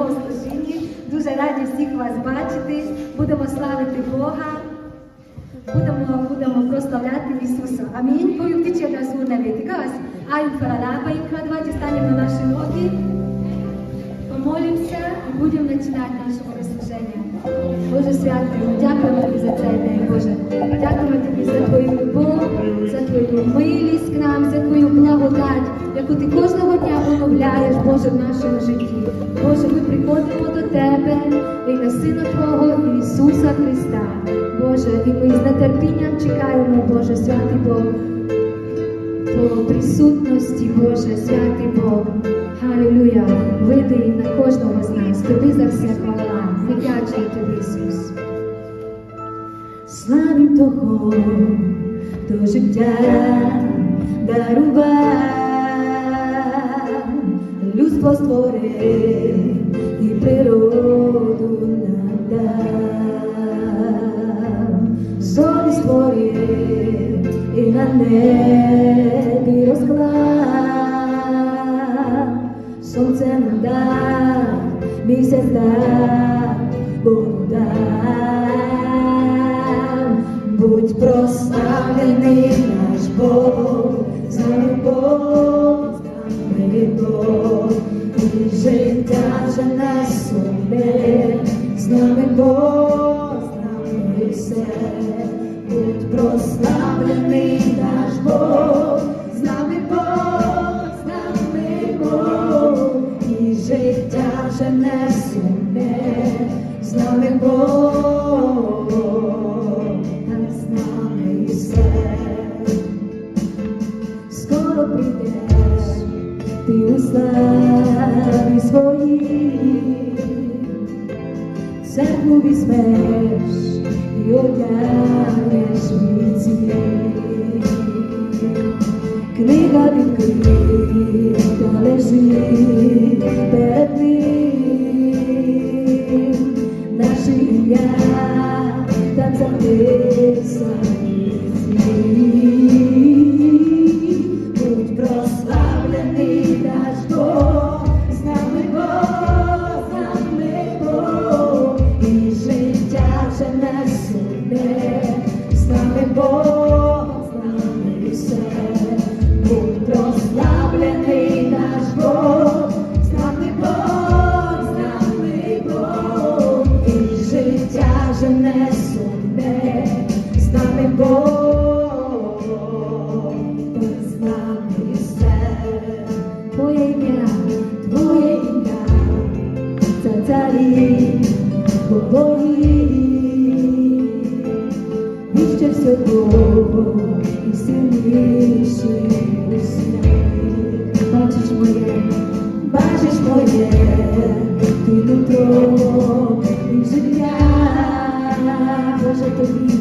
богослужінні. Дуже раді всіх вас бачити. Будемо славити Бога. Будемо, будемо прославляти Ісуса. Амінь. Tiče da su nevjeti. Gaz, ajmo hvala im давайте станемо на наші ноги, помолимося і будемо починати богослуження. Боже святий, дякуємо тобі за цей день, Боже. Дякуємо тобі за твою любов, за твою милість к нам, за твою благодать, яку ти кожного дня вимовляєш, Боже, в нашому житті. Боже, ми приходимо до Тебе в ім'я Сина Твого Ісуса Христа. Боже, і ми з нетерпінням чекаємо, Боже, святий Бог, Твого присутності, Боже, святий Бог. Халілюя, види на кожного з нас. Тобі за все хвала. Того, хто життя дарував, людство створив і природу нам дав, зорі створив і на небі розклав, сонце нам місяць дав, Бог життя нас з нами Бог, Богої, вище всього і сильніший усіх. Бачиш моє, бачиш моє, ти нутро і життя, Боже тобі,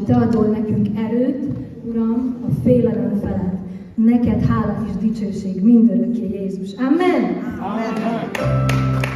hogy Te adol nekünk erőt, Uram, a félelem felett. Neked hála és dicsőség mindörökké Jézus. Amen! Amen. Amen.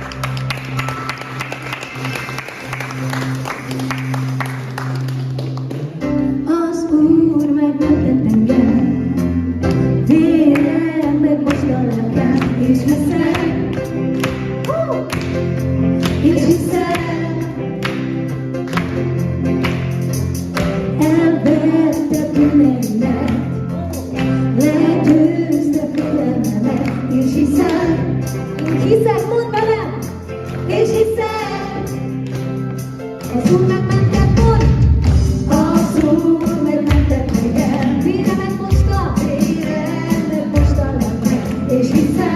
Ти ж від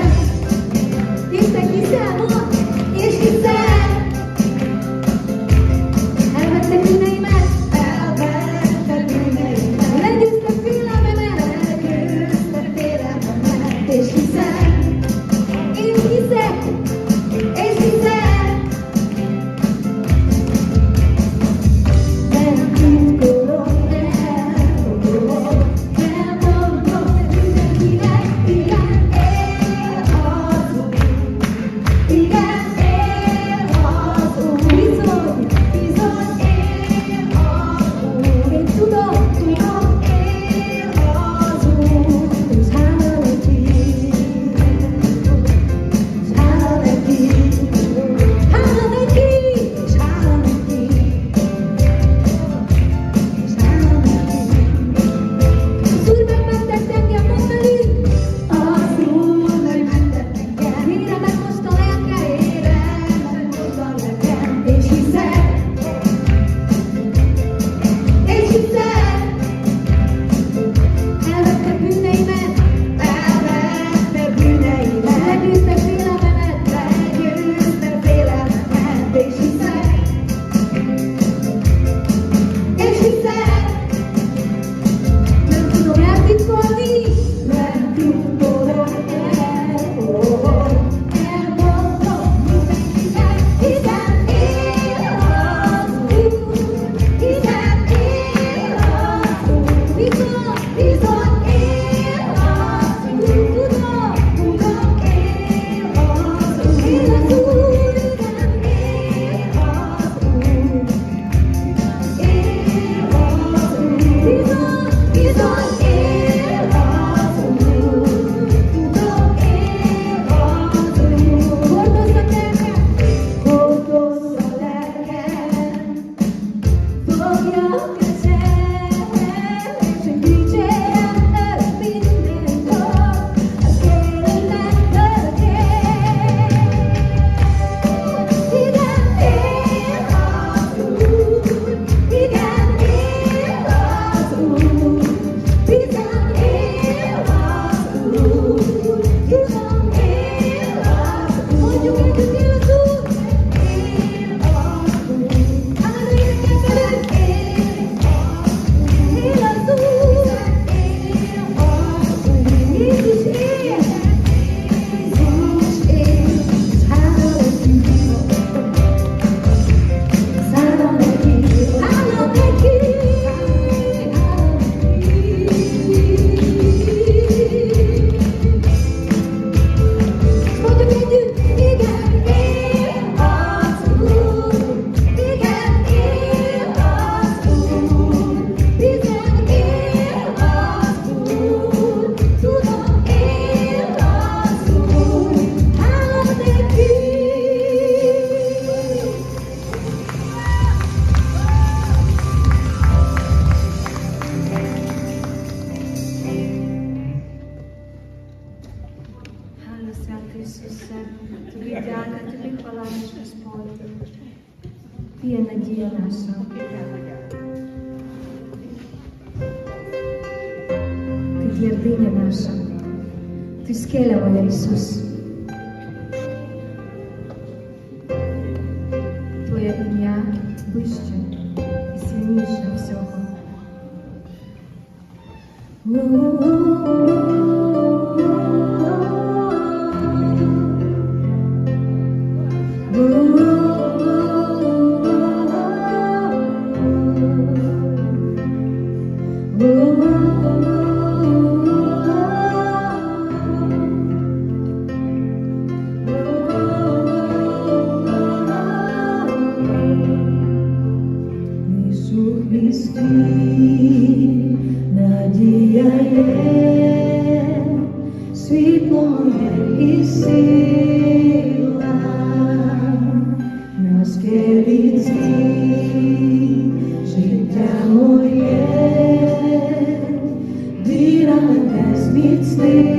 Скелямо, Ісус. Твоє ім'я вище і сильніше всього. світло і сила, розквіт життя моє, віра не зміцнила.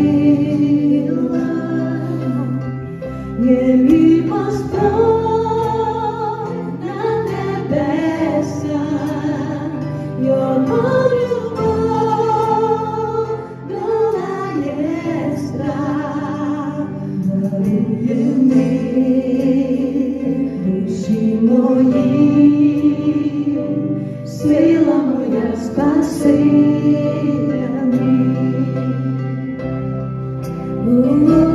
Ooh.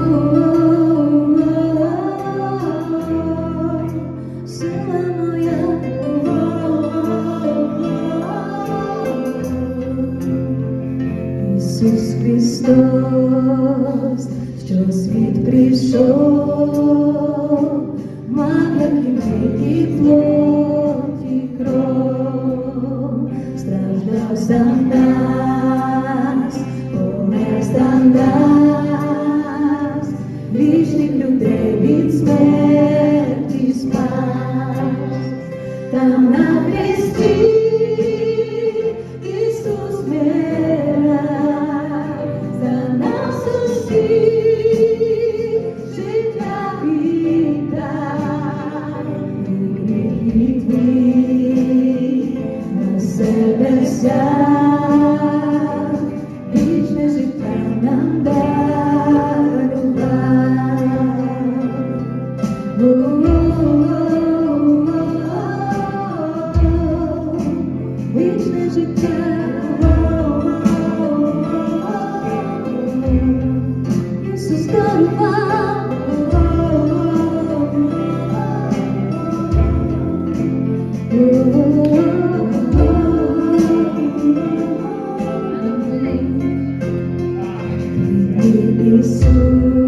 Jesus.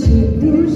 记不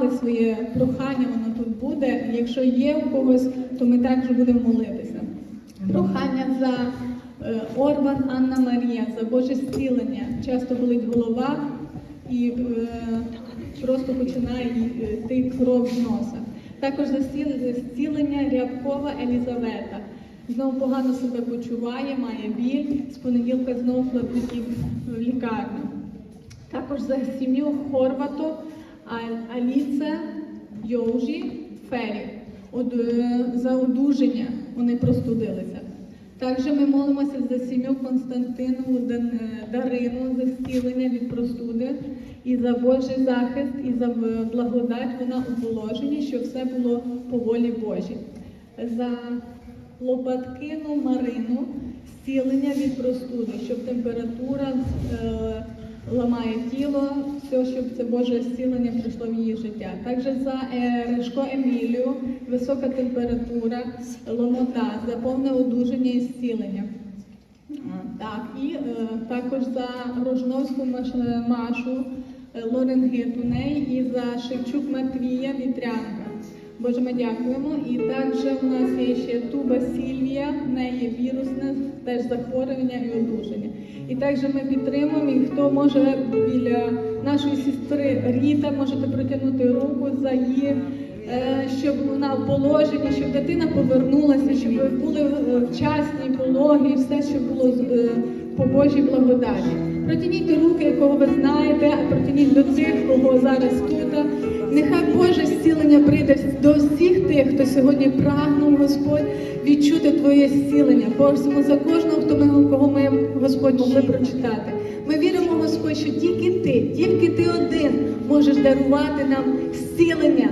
ви своє прохання, воно тут буде. Якщо є у когось, то ми також будемо молитися. Прохання за е, Орбан Анна Марія, за Боже зцілення. Часто болить голова і е, просто починає е, йти кров з носа. Також за зцілення Рябкова Елізавета. Знову погано себе почуває, має біль. З понеділка знову кладуть в лікарню. Також за сім'ю Хорвату, Аліце, Йовжі, Фері. Е, За одужання вони простудилися. Також ми молимося за сім'ю Константину е, Дарину за зцілення від простуди і за Божий захист, і за е, благодать вона у положенні, щоб все було по волі Божій. За Лопаткину Марину зцілення від простуди, щоб температура ламає тіло, все, щоб це Боже зцілення прийшло в її життя. Також за е, Решко Емілію висока температура, ломота, за повне одужання і зцілення. Так, і е, також за Рожновську Машу е, лорингит у неї і за Шевчук Матвія Вітрянка. Боже, ми дякуємо. І також у нас є ще Туба Сільвія, в неї вірусне теж захворювання і одужання. І також ми підтримуємо, і хто може біля нашої сестри Ріта, можете протягнути руку за її, е, щоб вона в положенні, щоб дитина повернулася, щоб були е, вчасні пологи, все, що було е, по Божій благодаті. Протягніть руки, якого ви знаєте, а протягніть до тих, кого зараз тут. Нехай Боже зцілення прийде до всіх тих, хто сьогодні прагнув, Господь, відчути Твоє зцілення. Просимо за кожного, хто ми, кого ми, Господь, могли прочитати. Ми віримо, Господь, що тільки Ти, тільки Ти один можеш дарувати нам зцілення,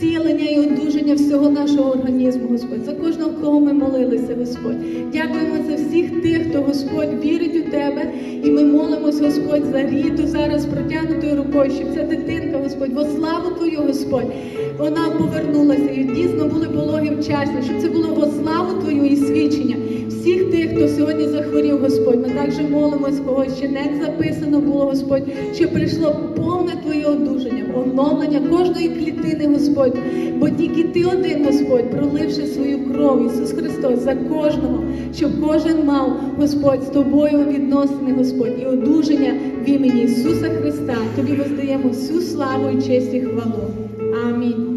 зцілення і одужання всього нашого організму, Господь. За кожного, кого ми молилися, Господь. Дякуємо за всіх тих, хто Господь вірить у Тебе, і ми молимось, Господь, за ріту зараз протягнутою рукою, щоб ця дитинка, Господь, во славу Твою, Господь, вона повернулася і дійсно були пологи вчасні, щоб це було во славу Твою і свідчення всіх тих, хто сьогодні захворів, Господь. Ми також молимось, кого ще не записано було, Господь, щоб прийшло повне Твоє одужання, оновлення кожної клітини, Господь. Бо тільки Ти один, Господь, проливши свою кров, Ісус Христос, за кожного, щоб кожен мав, Господь, з тобою відносини, Господь, і одужання в імені Ісуса Христа. Тобі воздаємо всю славу і честь і хвалу. Амінь.